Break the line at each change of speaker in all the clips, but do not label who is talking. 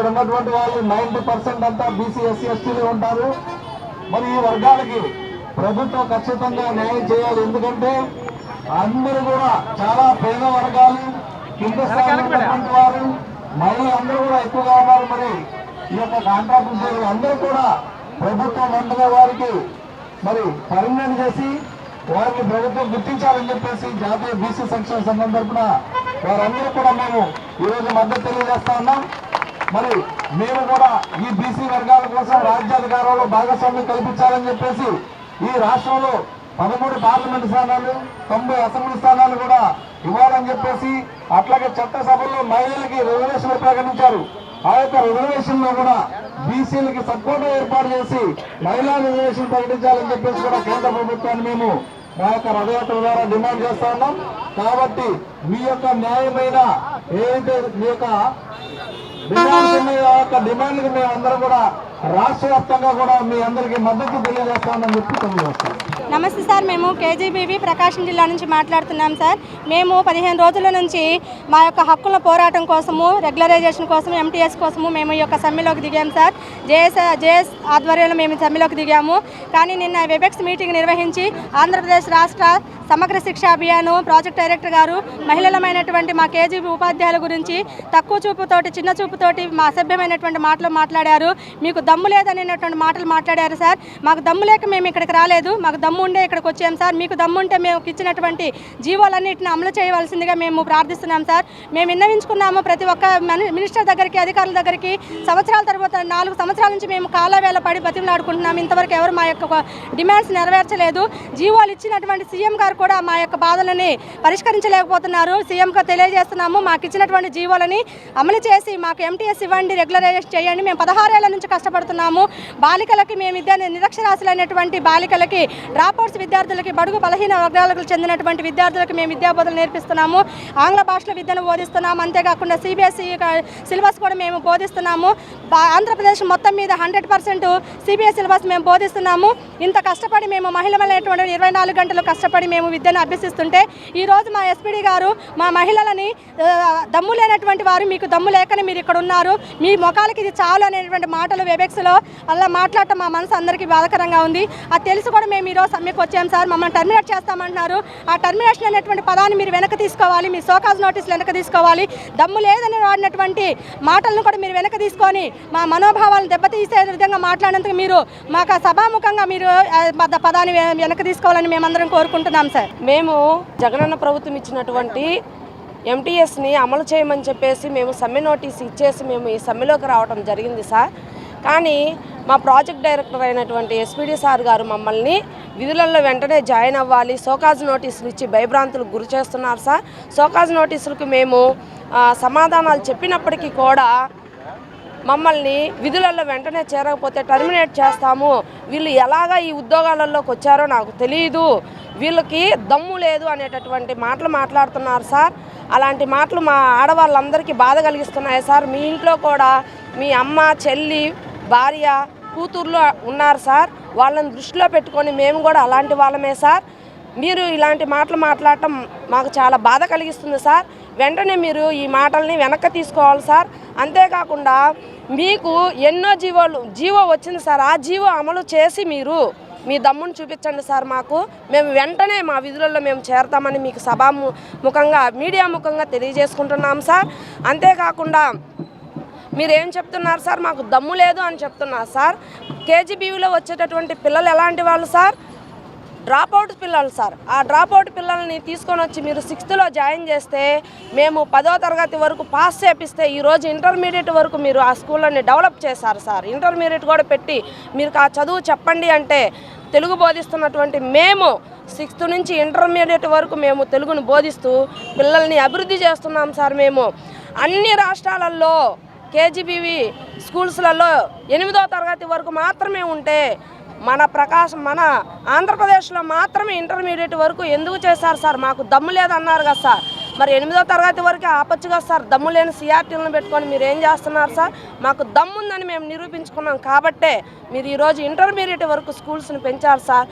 ఇక్కడ ఉన్నటువంటి వాళ్ళు నైన్టీ పర్సెంట్ అంతా బీసీ ఎస్సీ ఎస్టీలు ఉంటారు. మరి ఈ వర్గాలకి ప్రభుత్వం ఖచ్చితంగా న్యాయం చేయాలి. ఎందుకంటే అందరూ కూడా చాలా పేద వర్గాలు కింద స్థాయిలో ఉన్నటువంటి వారు మళ్ళీ అందరూ కూడా ఎక్కువగా ఉన్నారు. మరి ఈ యొక్క కాంట్రాక్ట్ ఉద్యోగులు అందరూ కూడా ప్రభుత్వం వెంటనే వారికి మరి పర్మనెంట్ చేసి వారిని ప్రభుత్వం గుర్తించాలని చెప్పేసి జాతీయ బీసీ సంక్షేమ సంఘం తరఫున వారందరూ కూడా మేము ఈరోజు మద్దతు తెలియజేస్తా ఉన్నాం. మరి మేము కూడా ఈ బీసీ వర్గాల కోసం రాజ్యాధికారంలో భాగస్వామ్యం కల్పించాలని చెప్పేసి ఈ రాష్ట్రంలో పదమూడు పార్లమెంట్ స్థానాలు తొంభై అసెంబ్లీ స్థానాలు కూడా ఇవ్వాలని చెప్పేసి అట్లాగే చట్టసభల్లో మహిళలకి రిజర్వేషన్లు ప్రకటించారు. ఆ యొక్క రిజర్వేషన్లో కూడా బీసీలకి సపోర్ట్ ఏర్పాటు చేసి మహిళా రిజర్వేషన్ ప్రకటించాలని చెప్పేసి కూడా కేంద్ర ప్రభుత్వాన్ని మేము మా యొక్క రథయాత్ర ద్వారా డిమాండ్ చేస్తా ఉన్నాం. కాబట్టి మీ యొక్క న్యాయమైన ఏదైతే మీ యొక్క డిమాండ్స్ ఉన్నాయో. యొక్క డిమాండ్కి మేము అందరం కూడా రాష్ట్ర వ్యాప్తంగా కూడా మీ అందరికీ మద్దతు తెలియజేస్తామని చెప్పి తెలియజేస్తాం.
నమస్తే సార్. మేము కేజీబీవి ప్రకాశం జిల్లా నుంచి మాట్లాడుతున్నాం సార్. మేము పదిహేను రోజుల నుంచి మా యొక్క హక్కుల పోరాటం కోసము రెగ్యులరైజేషన్ కోసం ఎంటీఎస్ కోసము మేము ఈ యొక్క సమ్మెలోకి దిగాం సార్. జేఎస్ జేఎస్ ఆధ్వర్యంలో మేము సమ్మెలోకి దిగాము. కానీ నిన్న వెబెక్స్ మీటింగ్ నిర్వహించి ఆంధ్రప్రదేశ్ రాష్ట్ర సమగ్ర శిక్షా అభియాన్ ప్రాజెక్ట్ డైరెక్టర్ గారు మహిళలమైనటువంటి మా కేజీబీ ఉపాధ్యాయుల గురించి తక్కువ చూపుతోటి చిన్న చూపుతోటి మా అసభ్యమైనటువంటి మాటలు మాట్లాడారు. మీకు దమ్ము లేదనేటువంటి మాటలు మాట్లాడారు సార్. మాకు దమ్ము లేక మేము ఇక్కడికి రాలేదు. మాకు దమ్ము ఉండే ఇక్కడికి వచ్చాం సార్. మీకు దమ్ము ఉంటే మేము ఇచ్చినటువంటి జీవోలన్నింటిని అమలు చేయవలసిందిగా మేము ప్రార్థిస్తున్నాం సార్. మేము విన్నవించుకున్నాము ప్రతి ఒక్క మినిస్టర్ దగ్గరికి అధికారుల దగ్గరికి. సంవత్సరాల తర్వాత నాలుగు సంవత్సరాలు నుంచి మేము కాలవేళ పడి బతిమలాడుకుంటున్నాం. ఇంతవరకు ఎవరు మా యొక్క డిమాండ్స్ నెరవేర్చలేదు. జీవోలు ఇచ్చినటువంటి సీఎం గారు కూడా మా యొక్క బాధలని పరిష్కరించలేకపోతున్నారు. సీఎంకు తెలియజేస్తున్నాము. మాకు ఇచ్చినటువంటి జీవోలని అమలు చేసి మాకు ఎంటీఎస్ ఇవ్వండి రెగ్యులరైజేషన్ చేయండి. మేము పదహారేళ్ళ నుంచి కష్టపడుతున్నాము. బాలికలకి మేము విద్య నిరక్షరాస్యులైనటువంటి బాలికలకి డ్రాప్అవుట్స్ విద్యార్థులకి బడుగు బలహీన వర్గాలకు చెందినటువంటి విద్యార్థులకు మేము విద్యాబోధనలు నేర్పిస్తున్నాము. ఆంగ్ల భాషలో విద్యను బోధిస్తున్నాము. అంతేకాకుండా సిబిఎస్ఈ సిలబస్ కూడా మేము బోధిస్తున్నాము. ఆంధ్రప్రదేశ్ మొత్తం మొత్తం మీద హండ్రెడ్ పర్సెంట్ సిబిఎస్ సిలబస్ మేము బోధిస్తున్నాము. ఇంత కష్టపడి మేము మహిళలైనటువంటి ఇరవై నాలుగు గంటలు కష్టపడి మేము విద్యను అభ్యసిస్తుంటే ఈరోజు మా ఎస్పీడీ గారు మా మహిళలని దమ్ము లేనటువంటి వారు మీకు దమ్ము లేకనే మీరు ఇక్కడ ఉన్నారు. మీ ముఖాలకి ఇది చాలు అనేటువంటి మాటలు వెబెక్స్లో అలా మాట్లాడటం మా మనసు అందరికీ బాధకరంగా ఉంది. అది తెలిసి కూడా మేము ఈరోజు సమ్మెకు వచ్చాం సార్. మమ్మల్ని టర్మినేట్ చేస్తామంటున్నారు. ఆ టర్మినేషన్ అనేటువంటి పదాన్ని మీరు వెనక తీసుకోవాలి మీ సోకాజ్ నోటీసులు వెనక తీసుకోవాలి. దమ్ము లేదని వాడినటువంటి మాటలను కూడా మీరు వెనక తీసుకొని మా మనోభావాలను దెబ్బతీసే విధంగా మాట్లాడినందుకు మీరు మాకు సభాముఖంగా మీరు పదాన్ని వెనక్కి తీసుకోవాలని మేమందరం కోరుకుంటున్నాం సార్.
మేము జగనన్న ప్రభుత్వం ఇచ్చినటువంటి ఎంటీఎస్ని అమలు చేయమని చెప్పేసి మేము సమ్మె నోటీస్ ఇచ్చేసి మేము ఈ సమ్మెలోకి రావడం జరిగింది సార్. కానీ మా ప్రాజెక్ట్ డైరెక్టర్ అయినటువంటి ఎస్పీడీ సార్ గారు మమ్మల్ని విధులలో వెంటనే జాయిన్ అవ్వాలి సోకాజ్ నోటీసులు ఇచ్చి భయభ్రాంతులకు గురి చేస్తున్నారు సార్. సోకాజ్ నోటీసులకు మేము సమాధానాలు చెప్పినప్పటికీ కూడా మమ్మల్ని విధులలో వెంటనే చేరకపోతే టర్మినేట్ చేస్తాము. వీళ్ళు ఎలాగా ఈ ఉద్యోగాలలోకి వచ్చారో నాకు తెలియదు వీళ్ళకి దమ్ము లేదు అనేటటువంటి మాటలు మాట్లాడుతున్నారు సార్. అలాంటి మాటలు మా ఆడవాళ్ళందరికీ బాధ కలిగిస్తున్నాయి సార్. మీ ఇంట్లో కూడా మీ అమ్మ చెల్లి భార్య కూతుర్లు ఉన్నారు సార్. వాళ్ళని దృష్టిలో పెట్టుకొని మేము కూడా అలాంటి వాళ్ళమే సార్. మీరు ఇలాంటి మాటలు మాట్లాడటం మాకు చాలా బాధ కలిగిస్తుంది సార్. వెంటనే మీరు ఈ మాటల్ని వెనక్కి తీసుకోవాలి సార్. అంతేకాకుండా మీకు ఎన్నో జీవోలు జీవో వచ్చింది సార్. ఆ జీవో అమలు చేసి మీరు మీ దమ్ముని చూపించండి సార్ మాకు. మేము వెంటనే మా విధులలో మేము చేరతామని మీకు సభా ము- ముఖంగా మీడియా ముఖంగా తెలియజేసుకుంటున్నాం సార్. అంతేకాకుండా మీరు ఏం చెప్తున్నారు సార్? మాకు దమ్ము లేదు అని చెప్తున్నారు సార్. కేజీబీవీలో వచ్చేటటువంటి పిల్లలు ఎలాంటి వాళ్ళు సార్? డ్రాప్ అవుట్ పిల్లలు సార్. ఆ డ్రాప్ అవుట్ పిల్లల్ని తీసుకొని వచ్చి మీరు సిక్స్త్లో జాయిన్ చేస్తే మేము పదో తరగతి వరకు పాస్ చేపిస్తే ఈరోజు ఇంటర్మీడియట్ వరకు మీరు ఆ స్కూళ్ళని డెవలప్ చేశారు సార్. ఇంటర్మీడియట్ కూడా పెట్టి మీరు ఆ చదువు చెప్పండి అంటే తెలుగు బోధిస్తున్నటువంటి మేము సిక్స్త్ నుంచి ఇంటర్మీడియట్ వరకు మేము తెలుగును బోధిస్తూ పిల్లల్ని అభివృద్ధి చేస్తున్నాం సార్ మేము. అన్ని రాష్ట్రాలలో కేజీబీవి స్కూల్స్లలో ఎనిమిదో తరగతి వరకు మాత్రమే ఉంటే మన ప్రకాశం మన ఆంధ్రప్రదేశ్లో మాత్రమే ఇంటర్మీడియట్ వరకు ఎందుకు చేశారు సార్? మాకు దమ్ము లేదన్నారు కదా సార్. మరి ఎనిమిదో తరగతి వరకు ఆపచ్చు కదా సార్. దమ్ము లేని సిఆర్టీలను పెట్టుకొని మీరు ఏం చేస్తున్నారు సార్? మాకు దమ్ము ఉందని మేము నిరూపించుకున్నాం కాబట్టే మీరు ఈరోజు ఇంటర్మీడియట్ వరకు స్కూల్స్ని పెంచారు సార్.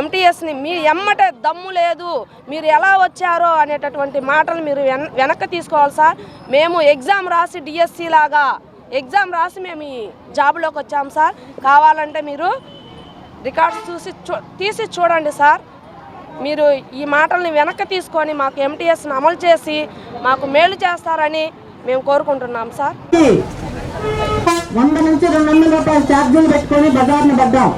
ఎంటీఎస్ని మీ ఎమ్మటే దమ్ము లేదు. మీరు ఎలా వచ్చారో అనేటటువంటి మాటలు మీరు వెన వెనక్కి తీసుకోవాలి సార్. మేము ఎగ్జామ్ రాసి డిఎస్సి లాగా ఎగ్జామ్ రాసి మేము ఈ జాబ్లోకి వచ్చాం సార్. కావాలంటే మీరు రికార్డ్స్ చూసి చూ తీసి చూడండి సార్. మీరు ఈ మాటల్ని వెనక్కి తీసుకొని మాకు ఎంటీఎస్ని అమలు చేసి మాకు మేలు చేస్తారని మేము కోరుకుంటున్నాం సార్.
వంద నుంచి రెండు వందల రూపాయల ఛార్జీలు పెట్టుకొని బజార్ని పడ్డాం